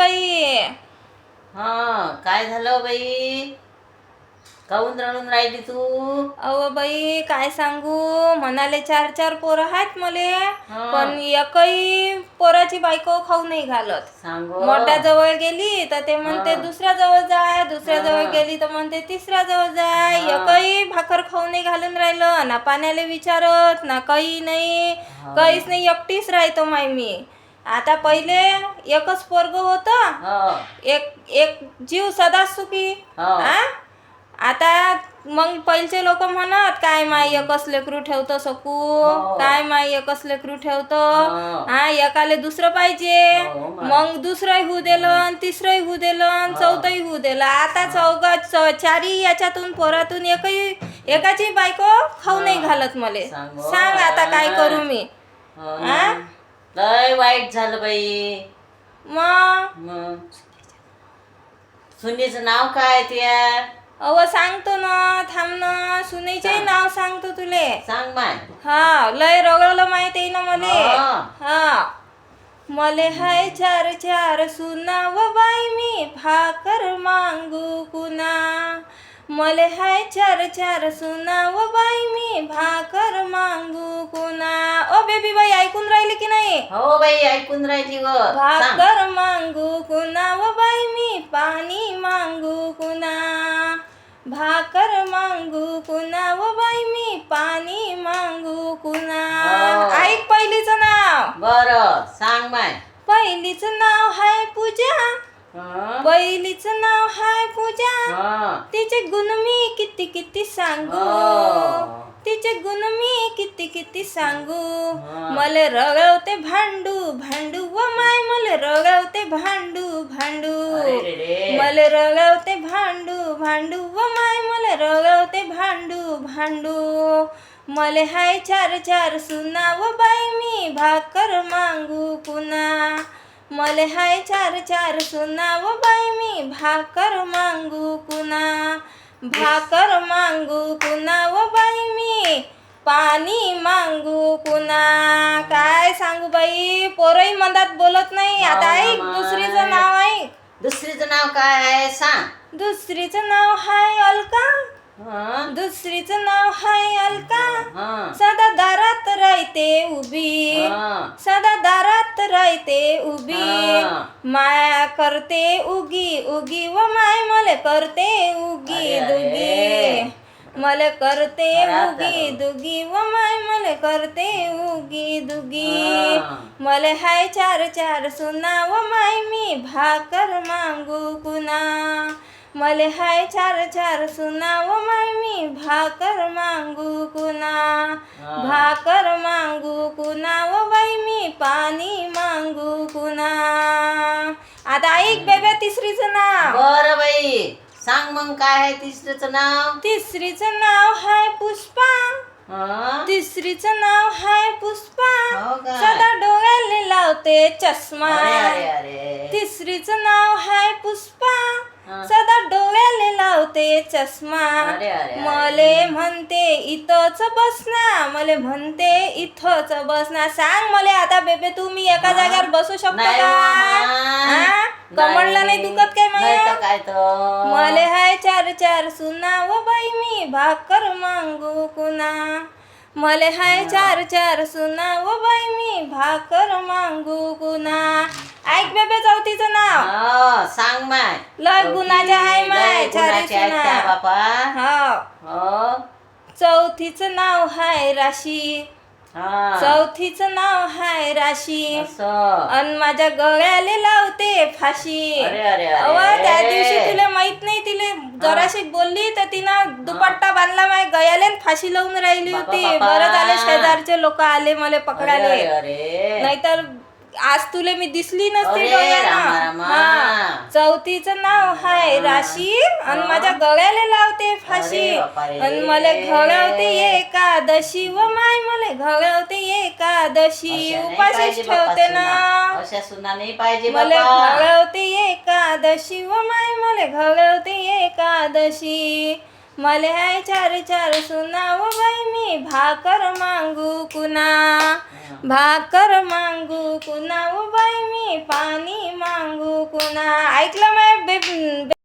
बाई हा काय झालं बाई काऊन रडून राहिली तू अहो बाई काय सांगू म्हणाले चार चार पोरं आहेत मले हा. पण एकही पोराची बायको खाऊ नाही घालत सांगो मोठ्या जवळ गेली तर ते म्हणते हा. दुसऱ्या जवळ जाय दुसऱ्या जवळ हा. गेली तर म्हणते तिसऱ्या जवळ जाय हा. एकही भाकर खाऊ नाही घालून राहिलं ना पाण्याला विचारत ना काही नाही. काहीच नाही एकटीच राहतो माय मी आता पहिले एकच पोरग होतं. हो. एक एक जीव सदा सुखी हो. आता मग पहिलचे लोक म्हणत काय माय एकच लेकरू ठेवतो सकू? हो. काय माय एकच लेकरू ठेवतो? हो. हा एकाले दुसरं पाहिजे. हो, माय. मग दुसरंही होऊ दिलं आणि तिसरंही होऊ दिलं आणि चौथंही होऊ दिलं. आता चौघा च- चारी याच्यातून पोरातून एकही एकाची बायको खाऊ नाही घालत मले. सांगो. आता काय करू मी. हो वाईट झालं बाई. मग? मग? सुनीचं नाव काय त्या? अव सांगतो ना थांब ना. सुनेचे नाव सांगतो तुले. सांग माय. हा लय रगळलं माहीत आहे ना मले. हा. हा. मले हाय चार चार सुना व बाई मी. भाकर मांगू कुना मले हाय चार चार सुना व बाई मी. भाकर मांगू कुना बेबी बाई ऐकून राहिली की नाही? हो बाई ऐकून राहिली व सांग. भाकर मांगू कुना व बाई मी पाणी मांगू कुना भाकर मांगू कुना व बाई मी पाणी मांगू कुना हो. ऐक पहिलीचं नाव. बर सांग माय पहिलीचं नाव हाय पूजा. हं? पहिलीचं नाव हाय पूजा. हं. तिचे गुण मी किती किती सांगू? हो. तिचे गुण मी किती किती सांगू. मले रगवते भांडू भांडू व माय मले रगवते भांडू भांडू. मले रगवते भांडू भांडू व माय मले रगवते भांडू भांडू. मले हाय चार चार सुना व बाई मी भाकर मांगू पुन्हा. मले हाय चार चार सुना व बाई मी भाकर मांगू कुना भाकर मांगू कुना व पाणी मांगू कुना काय सांगू बाई पोरही मंदात बोलत नाही आता ऐक. दुसरीचं नाव ऐक दुसरीचं नाव काय आहे सांग दुसरीचं नाव हाय अलका हं? दुसरीचं नाव हाय अलका हं. सदा दारात राहते उभी हं. सदा दारात राहते उभी हा. माया करते उगी उगी व माय मले करते उगी अरे, अरे. मले करते उगी. दुगी व माय मले करते उगी दुगी. मले हाय चार चार सुना व माय मी भाकर मांगू कुना. मले हाय चार चार सुना व माय मी भाकर मांगू कुना. भाकर मांगू कुना व बाई मी पाणी मांगू कुना. आता ऐक बेबे तिसरीचं नाव. बर बाई. सांग मग काय आहे तिसरीचं नाव तिसरीचं नाव हाय पुष्पा हं? तिसरीचं नाव हाय पुष्पा हो का? सदा डोळ्याले लावते चष्मा अरे अरे अरे तिसरीचं नाव हाय पुष्पा. सदा डोळ्याले लावते चष्मा. मले म्हणते इथंच बसना. मले म्हणते इथंच बसना. सांग मले आता बेबे तू मी एका. जागेवर बसू शकतो नाही का. हा? कमळला नाही दुखत काय माया? काय तर. मले हाय चार चार सुना. व बाई मी भाकर मांगू कुना मले हाय चार चार सुना. व बाई मी भाकर मांगू कुना ऐक बेबे चौथीचं नाव. हो, सांग माय. लय गुणाचे आहे माय, लय चारी गुणाचे आहेत सुना. त्या बापा. हा. हो. चौथीचं नाव हाय राशी. हा. चौथीचं नाव हाय राशी. असं. अन माझ्या गळ्याले लावते फाशी. अरे, अरे, अरे. अव त्या दिवशी तुला माहीत नाही तिले जराशी बोलली तर तिनं दुपट्टा बांधला माय गळ्याले फाशी लावून राहिली बापा, होती. बापा. बरं झाले शेजारचे लोक आले मला अरे पकडाले अरे अरे. नाहीतर आज तुले मी दिसली नसती अरे, डोळ्यानं. रामा, रामा. हा. चौथीचं नाव हाय राशी आणि माझ्या गळ्याला लावते फाशी अरे, बापारे. आणि मला घडवते एकादशी व माय मला घडवते एकादशी अशा नाही उपाशीच पाहिजे बाप्पा ठेवते सुना. ना अशा सुना नाही पाहिजे मला बाबा घडवते एकादशी व माय मला घडवते एकादशी मले हाय चार चार सुनाव बाई मी. भाकर मांगू कुना भाकर मांगू कुना बाई मी? पाणी मांगू कुना ऐकलं माय